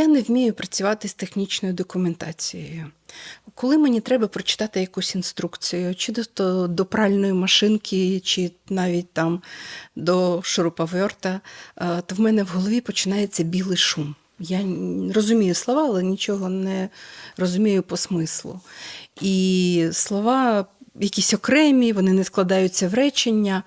Я не вмію працювати з технічною документацією. Коли мені треба прочитати якусь інструкцію, чи до, до пральної машинки, чи навіть там до шуруповерта, е, то в мене в голові починається білий шум. Я розумію слова, але нічого не розумію по смислу. І слова якісь окремі, вони не складаються в речення,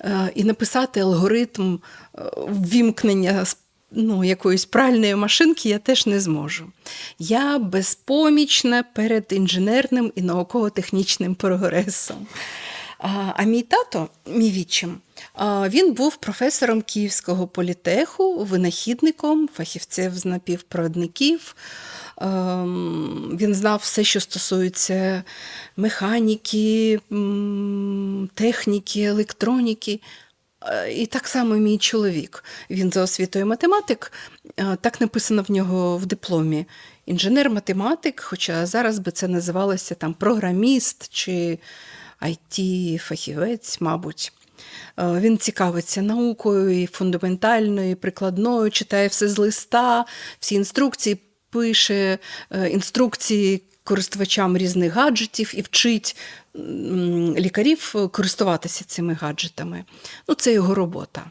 е, і написати алгоритм е, ввімкнення ну, якоїсь пральної машинки я теж не зможу. Я безпомічна перед інженерним і науково-технічним прогресом. А, а мій тато, мій відчим, він був професором Київського політеху, винахідником, фахівцем з напівпровідників. Ем, Він знав все, що стосується механіки, техніки, електроніки. І так само мій чоловік. Він за освітою математик, е, так написано в нього в дипломі. Інженер-математик, хоча зараз би це називалося там програміст чи IT-фахівець, мабуть. Е, Він цікавиться наукою і фундаментальною, і прикладною, читає все з листа, всі інструкції, пише е, інструкції користувачам різних гаджетів і вчить лікарів користуватися цими гаджетами. Ну, це його робота.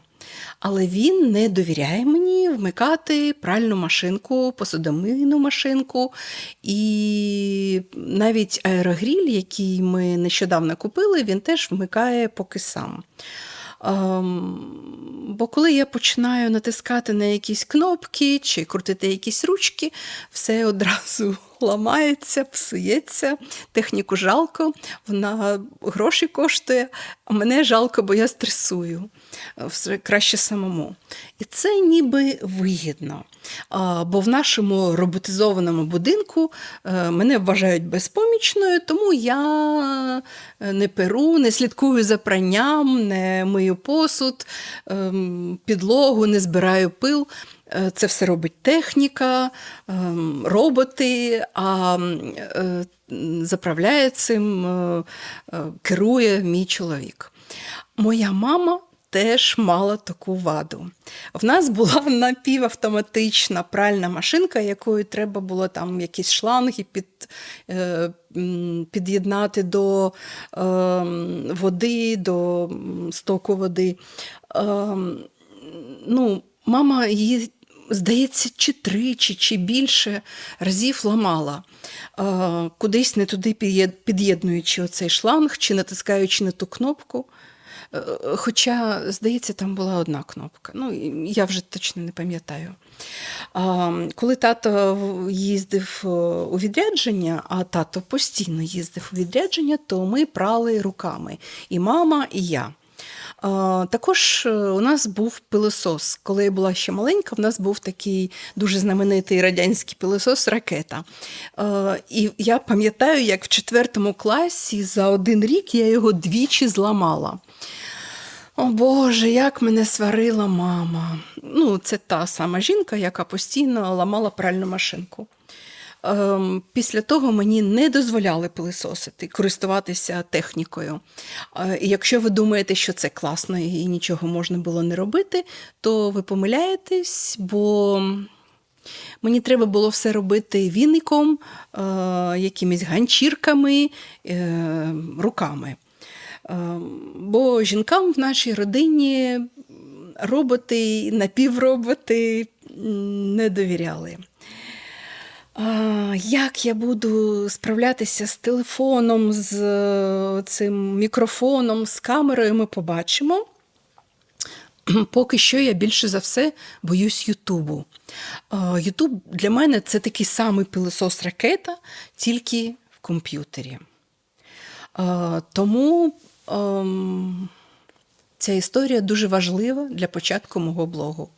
Але він не довіряє мені вмикати пральну машинку, посудомийну машинку. І навіть аерогріль, який ми нещодавно купили, він теж вмикає поки сам. Ем, бо коли я починаю натискати на якісь кнопки чи крутити якісь ручки, все одразу ламається, псується, техніку жалко, вона гроші коштує, а мене жалко, бо я стресую. Все краще самому. І це ніби вигідно. Бо в нашому роботизованому будинку е, мене вважають безпомічною, тому я е, не перу, не слідкую за пранням, не мию посуд, ем, підлогу, не збираю пил. Е, Це все робить техніка, ем, роботи, а е, заправляє цим, е, керує мій чоловік. Моя мама теж мала таку ваду. В нас була напівавтоматична пральна машинка, якою треба було там якісь шланги під, під'єднати до е, води, до стоку води. Е, ну, мама її. Здається, чи тричі, чи більше разів ламала, е, кудись не туди під'єднуючи оцей шланг, чи натискаючи на ту кнопку. Е, Хоча, здається, там була одна кнопка. Ну, я вже точно не пам'ятаю. Коли тато їздив е, у відрядження, а тато постійно їздив у відрядження, то ми прали руками. І мама, і я. Також е, у нас був пилосос. Коли я була ще маленька, в нас був такий дуже знаменитий радянський пилосос ракета. І я пам'ятаю, як в четвертому класі за один рік я його двічі зламала. О Боже, як мене сварила мама. Ну, це та сама жінка, яка постійно ламала пральну машинку. Ем, Після того мені не дозволяли пилисосити, користуватися технікою. Е, І якщо ви думаєте, що це класно і нічого можна було не робити, то ви помиляєтесь, бо мені треба було все робити віником, е, якимись ганчірками, е, руками. Бо жінкам в нашій родині роботи, напівроботи не довіряли. Як я буду справлятися з телефоном, з е, цим мікрофоном, з камерою, ми побачимо. Поки що я більше за все боюсь Ютубу. Ютуб для мене це такий самий пилосос ракета, тільки в комп'ютері. Тому ем, ця історія дуже важлива для початку мого блогу.